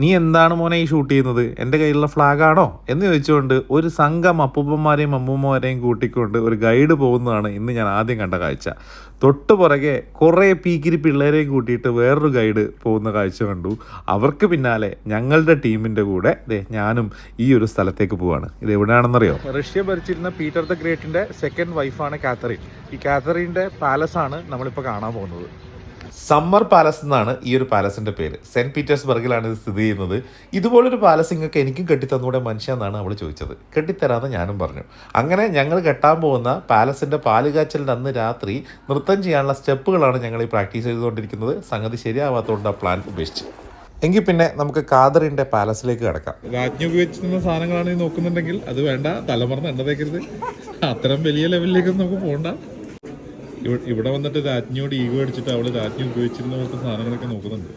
നീ എന്താണ് മോനെ ഈ ഷൂട്ട് ചെയ്യുന്നത്? എന്റെ കയ്യിലുള്ള ഫ്ലാഗാണോ എന്ന് ചോദിച്ചുകൊണ്ട് ഒരു സംഘം അപ്പൂപ്പന്മാരെയും അമ്മൂമ്മമാരെയും കൂട്ടിക്കൊണ്ട് ഒരു ഗൈഡ് പോകുന്നതാണ് ഇന്ന് ഞാൻ ആദ്യം കണ്ട കാഴ്ച. തൊട്ട് പുറകെ കുറേ പീക്കിരി പിള്ളേരെയും കൂട്ടിയിട്ട് വേറൊരു ഗൈഡ് പോകുന്ന കാഴ്ച കണ്ടു. അവർക്ക് പിന്നാലെ ഞങ്ങളുടെ ടീമിന്റെ കൂടെ ദേ ഞാനും ഈ ഒരു സ്ഥലത്തേക്ക് പോവാണ്. ഇത് എവിടെയാണെന്നറിയോ? റഷ്യ ഭരിച്ചിരുന്ന പീറ്റർ ദ ഗ്രേറ്റിന്റെ സെക്കൻഡ് വൈഫാണ് കാത്തറിൻ. ഈ കാത്തറിന്റെ പാലസ് ആണ് നമ്മളിപ്പോൾ കാണാൻ പോകുന്നത്. സമ്മർ പാലസ് എന്നാണ് ഈ ഒരു പാലസിന്റെ പേര്. സെന്റ് പീറ്റേഴ്സ്ബർഗിലാണ് ഇത് സ്ഥിതി ചെയ്യുന്നത്. ഇതുപോലൊരു പാലസ് ഇങ്ങൊക്കെ എനിക്കും കെട്ടിത്തന്നൂടെ മനുഷ്യ എന്നാണ് അവൾ ചോദിച്ചത്. കെട്ടിത്തരാതെ ഞാനും പറഞ്ഞു. അങ്ങനെ ഞങ്ങൾ കെട്ടാൻ പോകുന്ന പാലസിന്റെ പാലുകാച്ചലിന്റെ അന്ന് രാത്രി നൃത്തം ചെയ്യാനുള്ള സ്റ്റെപ്പുകളാണ് ഞങ്ങൾ ഈ പ്രാക്ടീസ് ചെയ്തുകൊണ്ടിരിക്കുന്നത്. സംഗതി ശരിയാവാത്തതുകൊണ്ട് ആ പ്ലാൻ ഉപേക്ഷിച്ചു. എങ്കിൽ പിന്നെ നമുക്ക് കാതറിന്റെ പാലസിലേക്ക് കിടക്കാം. രാജ്ഞി ഉപയോഗിച്ചിരുന്ന സാധനങ്ങളാണ് ഈ നോക്കുന്നുണ്ടെങ്കിൽ അത് വേണ്ട. തലമറന്ന് എണ്ണ തേക്കരുത് അത്തരം വലിയ ലെവലിലേക്കൊന്നും നമുക്ക് പോകണ്ട ഇവിടെ വന്നിട്ട് രാജ്ഞിയോട് ഈഗോ അടിച്ചിട്ട് അവൾ രാജ്ഞി ഉപയോഗിച്ചിരുന്ന പോലത്തെ സാധനങ്ങളൊക്കെ നോക്കുന്നുണ്ട്.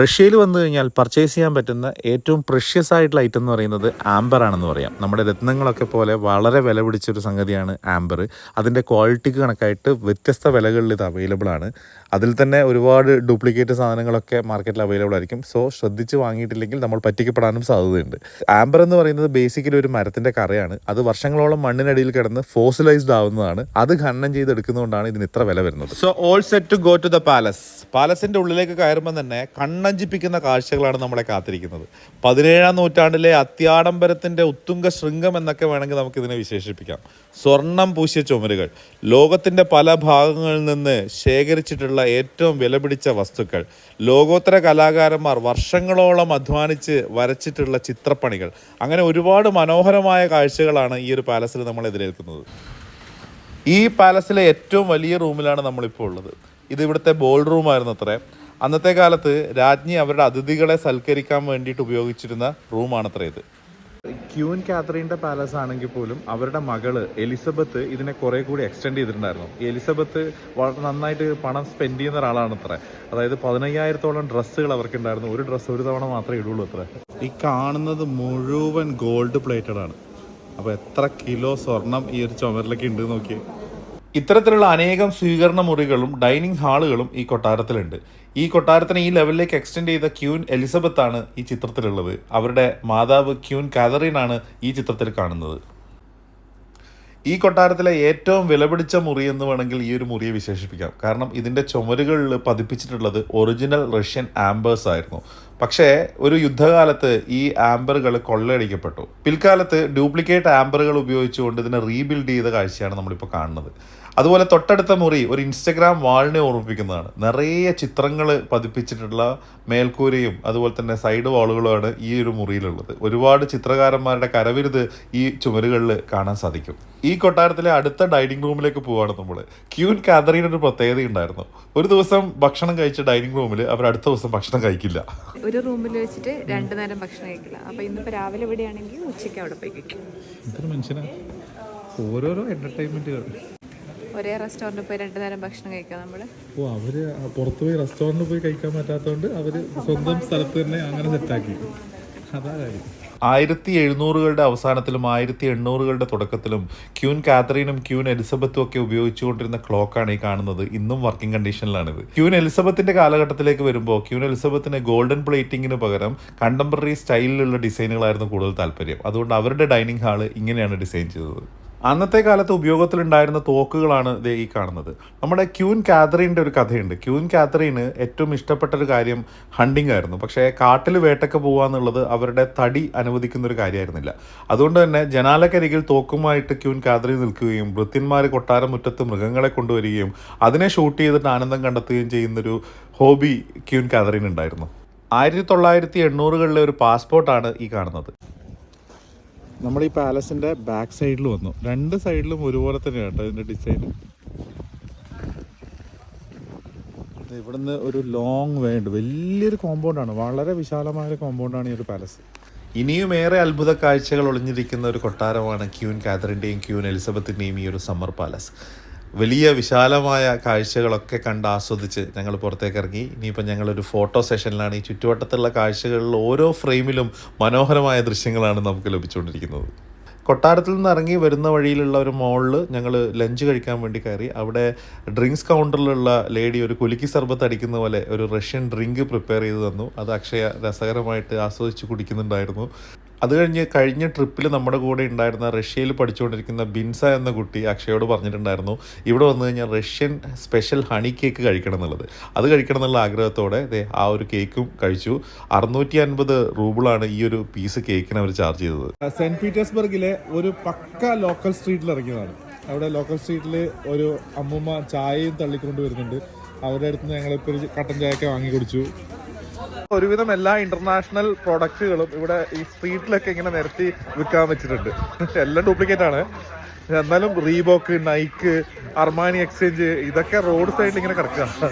റഷ്യയിൽ വന്നു കഴിഞ്ഞാൽ പർച്ചേസ് ചെയ്യാൻ പറ്റുന്ന ഏറ്റവും പ്രഷ്യസ് ആയിട്ടുള്ള ഐറ്റം എന്ന് പറയുന്നത് ആംബർ ആണെന്ന് പറയാം. നമ്മുടെ രത്നങ്ങളൊക്കെ പോലെ വളരെ വില പിടിച്ചൊരു സംഗതിയാണ് ആംബർ അതിന്റെ ക്വാളിറ്റിക്ക് കണക്കായിട്ട് വ്യത്യസ്ത വിലകളിൽ ഇത് അവൈലബിൾ ആണ്. അതിൽ തന്നെ ഒരുപാട് ഡ്യൂപ്ലിക്കേറ്റ് സാധനങ്ങളൊക്കെ മാർക്കറ്റിൽ അവൈലബിൾ ആയിരിക്കും. സോ ശ്രദ്ധിച്ച് വാങ്ങിയിട്ടില്ലെങ്കിൽ നമ്മൾ പറ്റിക്കപ്പെടാനും സാധ്യതയുണ്ട്. ആംബർ എന്ന് പറയുന്നത് ബേസിക്കലി ഒരു മരത്തിന്റെ കറയാണ്. അത് വർഷങ്ങളോളം മണ്ണിനടിയിൽ കിടന്ന് ഫോസിലൈസ്ഡ് ആവുന്നതാണ്. അത് ഖനനം ചെയ്തെടുക്കുന്നതുകൊണ്ടാണ് ഇതിന് ഇത്ര വില വരുന്നത്. So all set to go to the palace പാലസിന്റെ ഉള്ളിലേക്ക് കയറുമ്പോൾ തന്നെ കണ്ണഞ്ചിപ്പിക്കുന്ന കാഴ്ചകളാണ് നമ്മളെ കാത്തിരിക്കുന്നത്. പതിനേഴാം നൂറ്റാണ്ടിലെ അത്യാഡംബരത്തിന്റെ ഉത്തുംഗ ശൃംഗം എന്നൊക്കെ വേണമെങ്കിൽ നമുക്ക് ഇതിനെ വിശേഷിപ്പിക്കാം. സ്വർണം പൂശിയ ചുമരുകൾ ലോകത്തിന്റെ പല ഭാഗങ്ങളിൽ നിന്ന് ശേഖരിച്ചിട്ടുള്ള ഏറ്റവും വിലപിടിച്ച വസ്തുക്കൾ ലോകോത്തര കലാകാരന്മാർ വർഷങ്ങളോളം അധ്വാനിച്ച് വരച്ചിട്ടുള്ള ചിത്രപ്പണികൾ. അങ്ങനെ ഒരുപാട് മനോഹരമായ കാഴ്ചകളാണ് ഈ ഒരു പാലസിൽ നമ്മൾ എതിരേൽക്കുന്നത്. ഈ പാലസിലെ ഏറ്റവും വലിയ റൂമിലാണ് നമ്മളിപ്പോൾ ഉള്ളത്. ഇത് ഇവിടുത്തെ ബോൾ റൂമായിരുന്നു അത്രേ അന്നത്തെ കാലത്ത് രാജ്ഞി അവരുടെ അതിഥികളെ സൽക്കരിക്കാൻ വേണ്ടിയിട്ട് ഉപയോഗിച്ചിരുന്ന റൂമാണത്രേ ഇത്. ക്യൂൻ കാത്രീന്റെ പാലസ് ആണെങ്കിൽ പോലും അവരുടെ മകൾ എലിസബത്ത് ഇതിനെ കുറെ കൂടി എക്സ്റ്റെൻഡ് ചെയ്തിട്ടുണ്ടായിരുന്നു. എലിസബത്ത് വളരെ നന്നായിട്ട് പണം സ്പെൻഡ് ചെയ്യുന്ന ഒരാളാണ് അത്ര അതായത് പതിനയ്യായിരത്തോളം ഡ്രസ്സുകൾ അവർക്ക് ഉണ്ടായിരുന്നു ഒരു ഡ്രസ്സ് ഒരു തവണ മാത്രമേ ഇടുള്ളൂ അത്ര. ഈ കാണുന്നത് മുഴുവൻ ഗോൾഡ് പ്ലേറ്റഡ് ആണ്. അപ്പോൾ എത്ര കിലോ സ്വർണം ഈ ഒരു ചുമരിലൊക്കെ ഉണ്ട് നോക്കിയേ. ഇത്തരത്തിലുള്ള അനേകം സ്വീകരണ മുറികളും ഡൈനിങ് ഹാളുകളും ഈ കൊട്ടാരത്തിലുണ്ട്. ഈ കൊട്ടാരത്തിനെ ഈ ലെവലിലേക്ക് എക്സ്റ്റെൻഡ് ചെയ്ത ക്യൂൻ എലിസബത്ത് ആണ് ഈ ചിത്രത്തിലുള്ളത്. അവരുടെ മാതാവ് ക്യൂൻ കാതറിൻ ആണ് ഈ ചിത്രത്തിൽ കാണുന്നത്. ഈ കൊട്ടാരത്തിലെ ഏറ്റവും വിലപിടിച്ച മുറി എന്ന് വേണമെങ്കിൽ ഈ ഒരു മുറിയെ വിശേഷിപ്പിക്കാം. കാരണം ഇതിന്റെ ചുമരുകളിൽ പതിപ്പിച്ചിട്ടുള്ളത് ഒറിജിനൽ റഷ്യൻ ആംബേഴ്സ് ആയിരുന്നു. പക്ഷേ ഒരു യുദ്ധകാലത്ത് ഈ ആംബറുകൾ കൊള്ളയടിക്കപ്പെട്ടു. പിൽക്കാലത്ത് ഡ്യൂപ്ലിക്കേറ്റ് ആംബറുകൾ ഉപയോഗിച്ചുകൊണ്ട് ഇതിനെ റീബിൽഡ് ചെയ്ത കാഴ്ചയാണ് നമ്മളിപ്പോൾ കാണുന്നത്. അതുപോലെ തൊട്ടടുത്ത മുറി ഒരു ഇൻസ്റ്റഗ്രാം വാളിനെ ഓർമ്മിപ്പിക്കുന്നതാണ്. നിറയെ ചിത്രങ്ങൾ പതിപ്പിച്ചിട്ടുള്ള മേൽക്കൂരയും അതുപോലെ തന്നെ സൈഡ് വാളുകളുമാണ് ഈ ഒരു മുറിയിലുള്ളത്. ഒരുപാട് ചിത്രകാരന്മാരുടെ കരവിരുത് ഈ ചുമരുകളിൽ കാണാൻ സാധിക്കും. ഈ കൊട്ടാരത്തിലെ അടുത്ത ഡൈനിങ് റൂമിലേക്ക് പോവാണ് നമ്മൾ ക്യൂൻ കാതറീൻ ഒരു പ്രത്യേകത ഉണ്ടായിരുന്നു. ഒരു ദിവസം ഭക്ഷണം കഴിച്ച ഡൈനിങ് റൂമിൽ അവർ അടുത്ത ദിവസം ഭക്ഷണം കഴിക്കില്ല. ഒരു റൂമിൽ വെച്ചിട്ട് രണ്ടു നേരം ഭക്ഷണം കഴിക്കില്ല. അപ്പൊ ഇന്നിപ്പോ രാവിലെ ഇവിടെയാണെങ്കിൽ ഉച്ചയ്ക്ക് അവിടെ പോയി കഴിക്കും. മനുഷ്യനാ. ഓരോരോ എന്റർടൈൻമെന്റുകൾ ഒരേ റെസ്റ്റോറന്റിൽ പോയി രണ്ടു നേരം ഭക്ഷണം കഴിക്കാം നമ്മൾ ഓ അവർ പുറത്ത് പോയി റെസ്റ്റോറന്റിൽ പോയി കഴിക്കാൻ പറ്റാത്തതുകൊണ്ട് അവർ സ്വന്തം സ്ഥലത്ത് തന്നെ അങ്ങനെ സെറ്റാക്കി അതാ കാര്യം. ആയിരത്തി എഴുന്നൂറുകളുടെ അവസാനത്തിലും ആയിരത്തി എണ്ണൂറുകളുടെ തുടക്കത്തിലും ക്യൂൻ കാത്തറീനും ക്യൂൻ എലിസബത്തും ഒക്കെ ഉപയോഗിച്ചുകൊണ്ടിരുന്ന ക്ലോക്കാണ് ഈ കാണുന്നത്. ഇന്നും വർക്കിംഗ് കണ്ടീഷനിലാണ് ഇത് ക്യൂൻ എലിസബത്തിന്റെ കാലഘട്ടത്തിലേക്ക് വരുമ്പോൾ ക്യൂൻ എലിസബത്തിന് ഗോൾഡൻ പ്ലേറ്റിങ്ങിന് പകരം കണ്ടംപററി സ്റ്റൈലിലുള്ള ഡിസൈനുകളായിരുന്നു കൂടുതൽ താല്പര്യം. അതുകൊണ്ട് അവരുടെ ഡൈനിങ് ഹാൾ ഇങ്ങനെയാണ് ഡിസൈൻ ചെയ്തത്. അന്നത്തെ കാലത്ത് ഉപയോഗത്തിലുണ്ടായിരുന്ന തോക്കുകളാണ് ഇത് ഈ കാണുന്നത്. നമ്മുടെ ക്യൂൻ കാതറീന്റെ ഒരു കഥയുണ്ട്. ക്യൂൻ കാതറീന് ഏറ്റവും ഇഷ്ടപ്പെട്ട ഒരു കാര്യം ഹണ്ടിങ് ആയിരുന്നു. പക്ഷേ കാട്ടിൽ വേട്ടയ്ക്ക് പോകുക എന്നുള്ളത് അവരുടെ തടി അനുവദിക്കുന്ന ഒരു കാര്യമായിരുന്നില്ല. അതുകൊണ്ട് തന്നെ ജനാലക്കരികിൽ തോക്കുമായിട്ട് ക്യൂൻ കാത്രി നിൽക്കുകയും വൃത്യന്മാർ കൊട്ടാരം മുറ്റത്ത് മൃഗങ്ങളെ കൊണ്ടുവരികയും അതിനെ ഷൂട്ട് ചെയ്തിട്ട് ആനന്ദം കണ്ടെത്തുകയും ചെയ്യുന്നൊരു ഹോബി ക്യൂൻ കാതറീൻ ഉണ്ടായിരുന്നു ആയിരത്തി തൊള്ളായിരത്തി എണ്ണൂറുകളിലെ ഒരു പാസ്പോർട്ടാണ് ഈ കാണുന്നത്. നമ്മൾ ഈ പാലസിന്റെ ബാക്ക് സൈഡിൽ വന്നു. രണ്ട് സൈഡിലും ഒരുപോലെ തന്നെയാണ് കേട്ടോ ഇതിന്റെ ഡിസൈൻ. ഇവിടുന്ന് ഒരു ലോങ് വേ ഉണ്ട്. വലിയൊരു കോമ്പൗണ്ടാണ് വളരെ വിശാലമായ ഒരു കോമ്പൗണ്ടാണ് ഈ ഒരു പാലസ് ഇനിയും ഏറെ അത്ഭുത കാഴ്ചകൾ ഒളിഞ്ഞിരിക്കുന്ന ഒരു കൊട്ടാരമാണ് ക്യൂൻ കാതറിന്റെയും ക്യൂൻ എലിസബത്തിന്റെയും ഈ ഒരു സമ്മർ പാലസ് വലിയ വിശാലമായ കാഴ്ചകളൊക്കെ കണ്ട് ആസ്വദിച്ച് ഞങ്ങൾ പുറത്തേക്ക് ഇറങ്ങി. ഇനിയിപ്പോൾ ഞങ്ങളൊരു ഫോട്ടോ സെഷനിലാണ്. ഈ ചുറ്റുവട്ടത്തുള്ള കാഴ്ചകളിൽ ഓരോ ഫ്രെയിമിലും മനോഹരമായ ദൃശ്യങ്ങളാണ് നമുക്ക് ലഭിച്ചുകൊണ്ടിരിക്കുന്നത്. കൊട്ടാരത്തിൽ നിന്ന് ഇറങ്ങി വരുന്ന വഴിയിലുള്ള ഒരു മോളിൽ ഞങ്ങൾ ലഞ്ച് കഴിക്കാൻ വേണ്ടി കയറി. അവിടെ ഡ്രിങ്ക്സ് കൗണ്ടറിലുള്ള ലേഡി ഒരു കുലുക്കി സർബത്ത് അടിക്കുന്ന പോലെ ഒരു റഷ്യൻ ഡ്രിങ്ക് പ്രിപ്പയർ ചെയ്ത് തന്നു. അത് അക്ഷയ രസകരമായിട്ട് ആസ്വദിച്ച് കുടിക്കുന്നുണ്ടായിരുന്നു. അത് കഴിഞ്ഞ് കഴിഞ്ഞ ട്രിപ്പിൽ നമ്മുടെ കൂടെ ഉണ്ടായിരുന്ന റഷ്യയിൽ പഠിച്ചുകൊണ്ടിരിക്കുന്ന ബിൻസ എന്ന കുട്ടി അക്ഷയോട് പറഞ്ഞിട്ടുണ്ടായിരുന്നു ഇവിടെ വന്നു കഴിഞ്ഞാൽ റഷ്യൻ സ്പെഷ്യൽ ഹണി കേക്ക് കഴിക്കണം എന്നുള്ളത്. അത് കഴിക്കണം എന്നുള്ള ആഗ്രഹത്തോടെ ആ ഒരു കേക്കും കഴിച്ചു. അറുന്നൂറ്റി അൻപത് റൂബിളാണ് ഈ ഒരു പീസ് കേക്കിന് അവർ ചാർജ് ചെയ്തത്. സെന്റ് പീറ്റേഴ്സ്ബർഗിലെ ഒരു പക്ക ലോക്കൽ സ്ട്രീറ്റിൽ ഇറങ്ങിയതാണ്. അവിടെ ലോക്കൽ സ്ട്രീറ്റിൽ ഒരു അമ്മുമ്മ ചായയും തള്ളിക്കൊണ്ട് വരുന്നുണ്ട്. അവരുടെ അടുത്ത് ഞങ്ങൾ ഇപ്പോൾ ഒരു കട്ടൻ ചായയൊക്കെ വാങ്ങി കുടിച്ചു. ഒരുവിധം എല്ലാ ഇന്റർനാഷണൽ പ്രൊഡക്റ്റുകളും ഇവിടെ ഈ സ്ട്രീറ്റിലൊക്കെ ഇങ്ങനെ നിരത്തി വിൽക്കാൻ വെച്ചിട്ടുണ്ട്. എല്ലാം ഡ്യൂപ്ലിക്കേറ്റ് ആണ്. എന്നാലും റീബോക്ക് നൈക്ക് അർമാനി എക്സ്ചേഞ്ച് ഇതൊക്കെ റോഡ് സൈഡിൽ ഇങ്ങനെ കിടക്കുക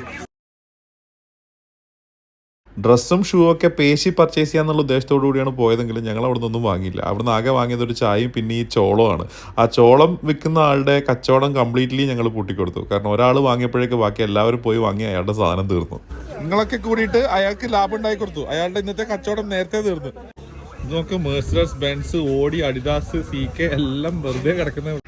ഡ്രസ്സും ഷൂ ഒക്കെ പേശി പർച്ചേസ് ചെയ്യാന്നുള്ള ഉദ്ദേശത്തോടു കൂടിയാണ് പോയതെങ്കിലും ഞങ്ങൾ അവിടെ നിന്നൊന്നും വാങ്ങിയില്ല. അവിടുന്ന് ആകെ വാങ്ങിയത് ഒരു ചായയും പിന്നെ ഈ ചോളമാണ് ആ ചോളം വിൽക്കുന്ന ആളുടെ കച്ചവടം കംപ്ലീറ്റ്ലി ഞങ്ങൾ പൂട്ടിക്കൊടുത്തു. കാരണം ഒരാൾ വാങ്ങിയപ്പോഴേക്ക് ബാക്കി എല്ലാവരും പോയി വാങ്ങി അയാളുടെ സാധനം തീർന്നു. നിങ്ങളൊക്കെ കൂടിയിട്ട് അയാൾക്ക് ലാഭം ഉണ്ടായി കൊടുത്തു. അയാളുടെ ഇന്നത്തെ കച്ചവടം നേരത്തെ തീർന്നു. നോക്ക് മേഴ്സഡസ് ബെൻസ് ഓടി അഡിദാസ് സി കെ എല്ലാം വെറുതെ കിടക്കുന്ന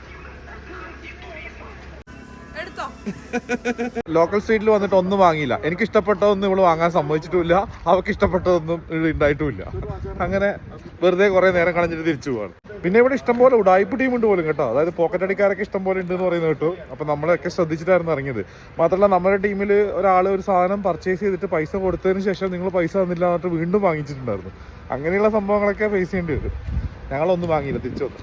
ലോക്കൽ സ്ട്രീറ്റിൽ വന്നിട്ട് ഒന്നും വാങ്ങിയില്ല. എനിക്ക് ഇഷ്ടപ്പെട്ടതൊന്നും ഇവൾ വാങ്ങാൻ സമ്മതിച്ചിട്ടുമില്ല. അവക്ക് ഇഷ്ടപ്പെട്ടതൊന്നും ഇവിടെ ഉണ്ടായിട്ടുമില്ല. അങ്ങനെ വെറുതെ കുറെ നേരം കളഞ്ഞിട്ട് തിരിച്ചു പോവാണ്. പിന്നെ ഇവിടെ ഇഷ്ടംപോലെ ഉടായ്പ ടീം ഉണ്ട് പോലും കേട്ടോ. അതായത് പോക്കറ്റ് അടിക്കാരൊക്കെ ഇഷ്ടംപോലെ ഉണ്ട് എന്ന് പറയുന്നത് കേട്ടു. അപ്പൊ നമ്മളൊക്കെ ശ്രദ്ധിച്ചിട്ടായിരുന്നു ഇറങ്ങിയത്. മാത്രമല്ല നമ്മുടെ ടീമിൽ ഒരാൾ ഒരു സാധനം പർച്ചേസ് ചെയ്തിട്ട് പൈസ കൊടുത്തതിന് ശേഷം നിങ്ങൾ പൈസ തന്നില്ല എന്നിട്ട് വീണ്ടും വാങ്ങിച്ചിട്ടുണ്ടായിരുന്നു. അങ്ങനെയുള്ള സംഭവങ്ങളൊക്കെ ഫേസ് ചെയ്യേണ്ടി വരും. ഞങ്ങളൊന്നും വാങ്ങിയില്ല തിരിച്ചു വന്നു.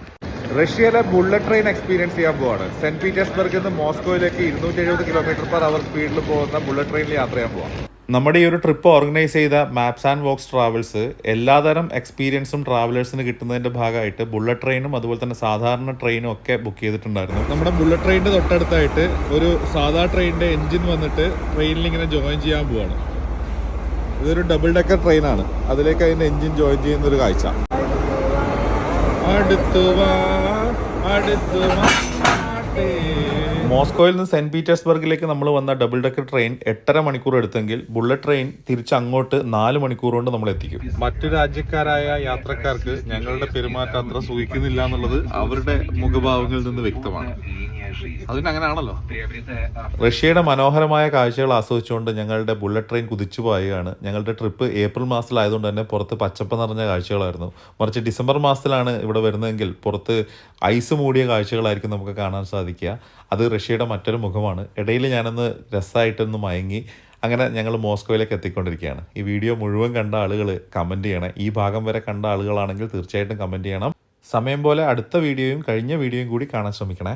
റഷ്യയിലെ ബുള്ളറ്റ് ട്രെയിൻ എക്സ്പീരിയൻസ് ചെയ്യാൻ പോവാണ്. സെന്റ് പീറ്റേഴ്സ്ബർഗിൽ നിന്ന് മോസ്കോയിലേക്ക് ഇരുന്നൂറ്റി എഴുപത് കിലോമീറ്റർ പെർ അവർ സ്പീഡിൽ പോകുന്ന ബുള്ളറ്റ് ട്രെയിനിൽ യാത്ര ചെയ്യാൻ പോവാം നമ്മുടെ ഈ ഒരു ട്രിപ്പ് ഓർഗനൈസ് ചെയ്ത മാപ്സ് ആൻഡ് വോക്സ് ട്രാവൽസ് എല്ലാതരം എക്സ്പീരിയൻസും ട്രാവലേഴ്സിന് കിട്ടുന്നതിന്റെ ഭാഗമായിട്ട് ബുള്ളറ്റ് ട്രെയിനും അതുപോലെ തന്നെ സാധാരണ ട്രെയിനും ഒക്കെ ബുക്ക് ചെയ്തിട്ടുണ്ടായിരുന്നു. നമ്മുടെ ബുള്ളറ്റ് ട്രെയിനിന്റെ തൊട്ടടുത്തായിട്ട് ഒരു സാധാ ട്രെയിനിന്റെ എൻജിൻ വന്നിട്ട് ട്രെയിനിൽ ഇങ്ങനെ ജോയിൻ ചെയ്യാൻ പോവാണ്. ഇതൊരു ഡബിൾ ഡെക്കർ ട്രെയിനാണ് അതിലേക്ക് അതിന്റെ എൻജിൻ ജോയിൻ ചെയ്യുന്ന ഒരു കാഴ്ച. അടുത്തു അടുത്തു. മോസ്കോയിൽ നിന്ന് സെന്റ് പീറ്റേഴ്സ്ബർഗിലേക്ക് നമ്മൾ വന്ന ഡബിൾ ഡെക്കർ ട്രെയിൻ എട്ടര മണിക്കൂർ എടുത്തെങ്കിൽ ബുള്ളറ്റ് ട്രെയിൻ തിരിച്ച് അങ്ങോട്ട് നാല് മണിക്കൂർ കൊണ്ട് നമ്മൾ എത്തിക്കും. മറ്റു രാജ്യക്കാരായ യാത്രക്കാർക്ക് ഞങ്ങളുടെ പെരുമാറ്റം അത്ര സൂഹിക്കുന്നില്ല എന്നുള്ളത് അവരുടെ മുഖഭാവങ്ങളിൽ നിന്ന് വ്യക്തമാണ്. അതിനങ്ങനെയാണല്ലോ റഷ്യയുടെ മനോഹരമായ കാഴ്ചകൾ ആസ്വദിച്ചുകൊണ്ട് ഞങ്ങളുടെ ബുള്ളറ്റ് ട്രെയിൻ കുതിച്ചു പോവുകയാണ്. ഞങ്ങളുടെ ട്രിപ്പ് ഏപ്രിൽ മാസത്തിലായതുകൊണ്ട് തന്നെ പുറത്ത് പച്ചപ്പ് നിറഞ്ഞ കാഴ്ചകളായിരുന്നു. മറിച്ച് ഡിസംബർ മാസത്തിലാണ് ഇവിടെ വരുന്നതെങ്കിൽ പുറത്ത് ഐസ് മൂടിയ കാഴ്ചകളായിരിക്കും നമുക്ക് കാണാൻ സാധിക്കുക. അത് റഷ്യയുടെ മറ്റൊരു മുഖമാണ്. ഇടയിൽ ഞാനൊന്ന് രസമായിട്ടൊന്ന് മയങ്ങി അങ്ങനെ ഞങ്ങൾ മോസ്കോയിലേക്ക് എത്തിക്കൊണ്ടിരിക്കുകയാണ്. ഈ വീഡിയോ മുഴുവൻ കണ്ട ആളുകൾ കമന്റ് ചെയ്യണം. ഈ ഭാഗം വരെ കണ്ട ആളുകളാണെങ്കിൽ തീർച്ചയായിട്ടും കമന്റ് ചെയ്യണം. സമയം പോലെ അടുത്ത വീഡിയോയും കഴിഞ്ഞ വീഡിയോയും കൂടി കാണാൻ ശ്രമിക്കണേ.